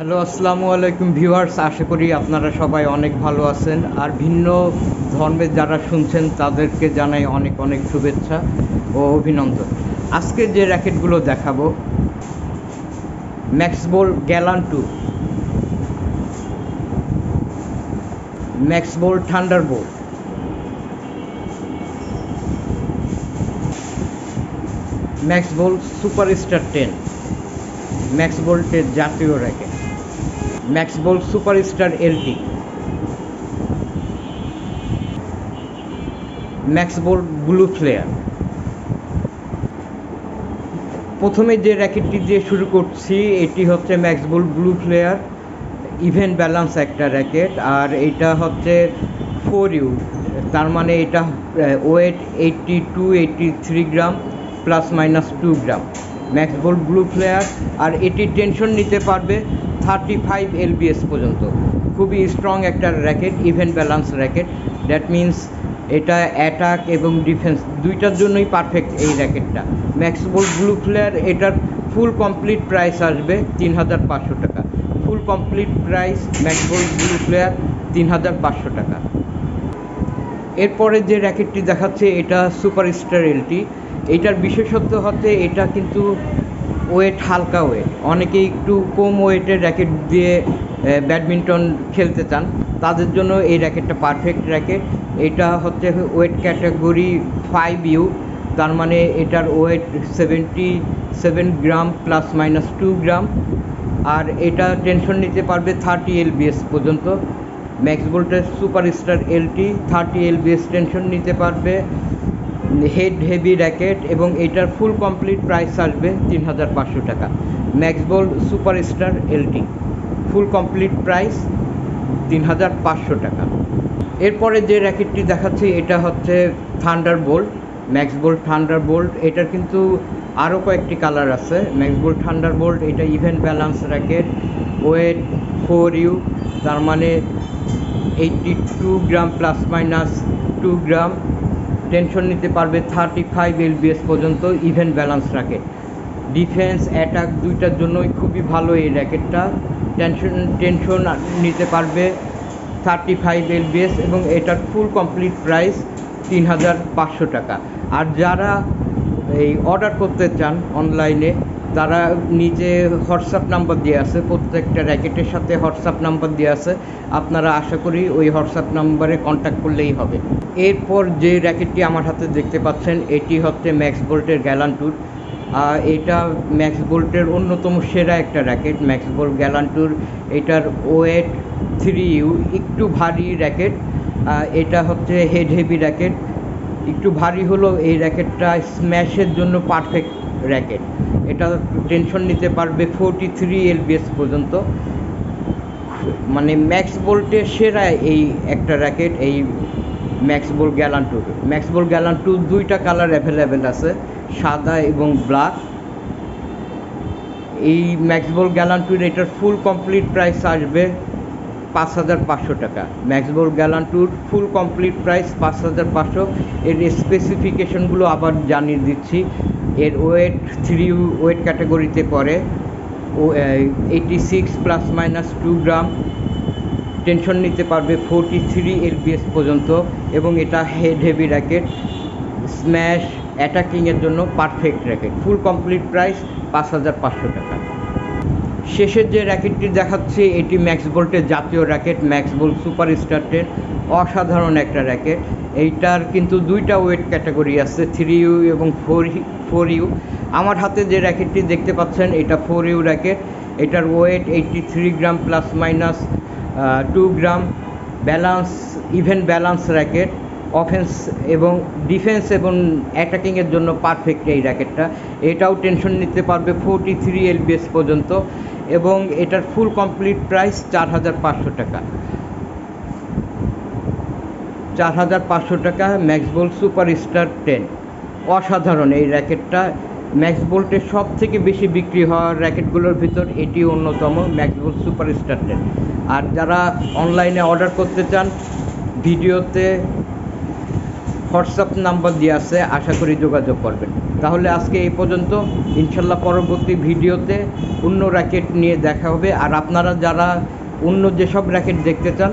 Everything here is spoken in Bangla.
হ্যালো, আসসালামু আলাইকুম ভিউয়ার্স। আশা করি আপনারা সবাই অনেক ভালো আছেন। আর ভিন্ন ধর্মের যারা শুনছেন, তাদেরকে জানাই অনেক অনেক শুভেচ্ছা ও অভিনন্দন। আজকে যে র্যাকেটগুলো দেখাবো, Maxbolt Galan two. Maxbolt Thunderbolt. Maxbolt Superstar ten. ম্যাক্সবোল্টের জাতীয় racket. Maxbolt Superstar LT Maxbolt Blue Flare প্রথমে যে র্যাকেটটি দিয়ে শুরু করছি, এটি হচ্ছে Maxbolt Blue Flare event balance একটা র্যাকেট, আর এটা হচ্ছে ফোর ইউ তার মানে এটা weight eighty two eighty three gram plus minus two gram Maxbolt Blue Flare আর এটি টেনশন নিতে পারবে থার্টি ফাইভ এলবিএস পর্যন্ত। খুবই স্ট্রং একটা racket event balance racket that means এটা অ্যাটাক এবং ডিফেন্স দুইটার জন্যই পারফেক্ট এই র্যাকেটটা ম্যাক্সবোল ব্লু ফ্লেয়ার এটার ফুল কমপ্লিট প্রাইস আসবে তিন হাজার পাঁচশো টাকা। Full complete price Maxbolt Blue Flare তিন হাজার পাঁচশো টাকা। এরপরে যে র্যাকেটটি দেখাচ্ছে, এটা সুপার স্টার এলটি এটার বিশেষত্ব হচ্ছে এটা কিন্তু ওয়েট হালকা ওয়েট অনেকে একটু কম ওয়েটের র্যাকেট দিয়ে ব্যাডমিন্টন খেলতে চান। তাদের জন্য এই র্যাকেটটা পারফেক্ট র্যাকেট এটা হচ্ছে ওয়েট ক্যাটাগরি ফাইভ ইউ তার মানে এটার weight seventy seven gram plus minus two gram আর এটা টেনশন নিতে পারবে থার্টি এলবিএস পর্যন্ত। ম্যাক্স ভোল্টের super star LT thirty LBS tension নিতে পারবে। হেড হেভি র্যাকেট এবং এটার ফুল কমপ্লিট প্রাইস আসবে তিন হাজার পাঁচশো টাকা। Maxbolt Super Star LT full complete price তিন হাজার পাঁচশো টাকা। এরপরে যে র্যাকেটটি দেখাচ্ছি, এটা হচ্ছে thunder bolt Maxbolt thunder bolt এটার কিন্তু আরও কয়েকটি কালার আছে। ম্যাক্সবোল্ট থান্ডার বোল্ট এটা event balance racket weight four U তার মানে eighty two gram plus minus two gram tension নিতে পারবে থার্টি ফাইভ এলবিএস পর্যন্ত ইভেন ব্যালান্স রাখে। ডিফেন্স অ্যাটাক দুইটার জন্যই খুবই ভালো এই র্যাকেটটা। টেনশন টেনশন নিতে পারবে থার্টি ফাইভ এলবিএস এবং এটার ফুল কমপ্লিট প্রাইস তিন হাজার পাঁচশো টাকা। আর যারা এই অর্ডার করতে চান অনলাইনে তারা নিজে হোয়াটসঅ্যাপ নাম্বার দিয়ে আছে, প্রত্যেকটা র্যাকেটের সাথে হোয়াটসঅ্যাপ নাম্বার দিয়ে আছে, আপনারা আশা করি ওই হোয়াটসঅ্যাপ নাম্বারে কন্ট্যাক্ট করলেই হবে। এরপর যে র্যাকেটটি আমার হাতে দেখতে পাচ্ছেন, এটি হচ্ছে ম্যাক্স বোল্টের গ্যালান টুর। এটা ম্যাক্স বোল্টের অন্যতম সেরা একটা র্যাকেট, ম্যাক্স বোল্ট গ্যালান টুর। এটার ওয়েট থ্রি ইউ, একটু ভারী র্যাকেট। এটা হচ্ছে হেড হেভি র্যাকেট। একটু ভারী হলেও এই র্যাকেটটা স্ম্যাশের জন্য পারফেক্ট। র্যাকেট এটা টেনশন নিতে পারবে ফোরটি থ্রি এলবিএস পর্যন্ত। মানে ম্যাক্স বোল্টের সেরা এই একটা র্যাকেট এই Maxbolt Galan two Maxbolt Galan two দুইটা কালার অ্যাভেলেবেল আছে, সাদা এবং ব্ল্যাক এই ম্যাক্স বোল গ্যালান টুর এটার ফুল কমপ্লিট প্রাইস আসবে পাঁচ হাজার পাঁচশো টাকা। ম্যাক্স বোল গ্যালান টুর ফুল কমপ্লিট প্রাইস পাঁচ হাজার পাঁচশো। এর স্পেসিফিকেশনগুলো আবার জানিয়ে দিচ্ছি। এর ওয়েট থ্রি ওয়েট ক্যাটাগরিতে পড়ে। ও eighty six plus minus two gram tension নিতে পারবে ফোরটি থ্রি এলবিএস পর্যন্ত এবং এটা হেড হেভি র্যাকেট স্ম্যাশ অ্যাটাকিংয়ের জন্য perfect racket full complete price পাঁচ হাজার পাঁচশো টাকা। শেষের যে র্যাকেটটি দেখাচ্ছি, এটি ম্যাক্স বোল্টের জাতীয় racket Maxbolt Super Star ten অসাধারণ একটা র্যাকেট এইটার কিন্তু দুইটা ওয়েট ক্যাটাগরি আছে থ্রি ইউ এবং ফোর ফোর ইউ আমার হাতে যে র্যাকেটটি দেখতে পাচ্ছেন, এটা ফোর ইউ র্যাকেট এটার weight eighty three gram plus minus two gram balance even balance racket offence এবং ডিফেন্স এবং অ্যাটাকিংয়ের জন্য পারফেক্ট এই র্যাকেটটা এটাও টেনশন নিতে পারবে ফোরটি থ্রি এলবিএস পর্যন্ত এবং এটার ফুল কমপ্লিট প্রাইস চার হাজার পাঁচশো টাকা। চার হাজার পাঁচশো টাকা ম্যাক্সবোল সুপার স্টার টেন। অসাধারণ এই র্যাকেটটা। ম্যাক্স বোল্টের সব থেকে বেশি বিক্রি হওয়া র্যাকেটগুলোর ভিতর এটি অন্যতম ম্যাক্সবোল সুপার স্টার টেন। আর যারা অনলাইনে অর্ডার করতে চান, ভিডিওতে হোয়াটসঅ্যাপ নাম্বার দিয়ে আছে, আশা করি যোগাযোগ করবেন। তাহলে আজকে এই পর্যন্ত। ইনশাল্লাহ পরবর্তী ভিডিওতে অন্য র্যাকেট নিয়ে দেখা হবে। আর আপনারা যারা অন্য যেসব র্যাকেট দেখতে চান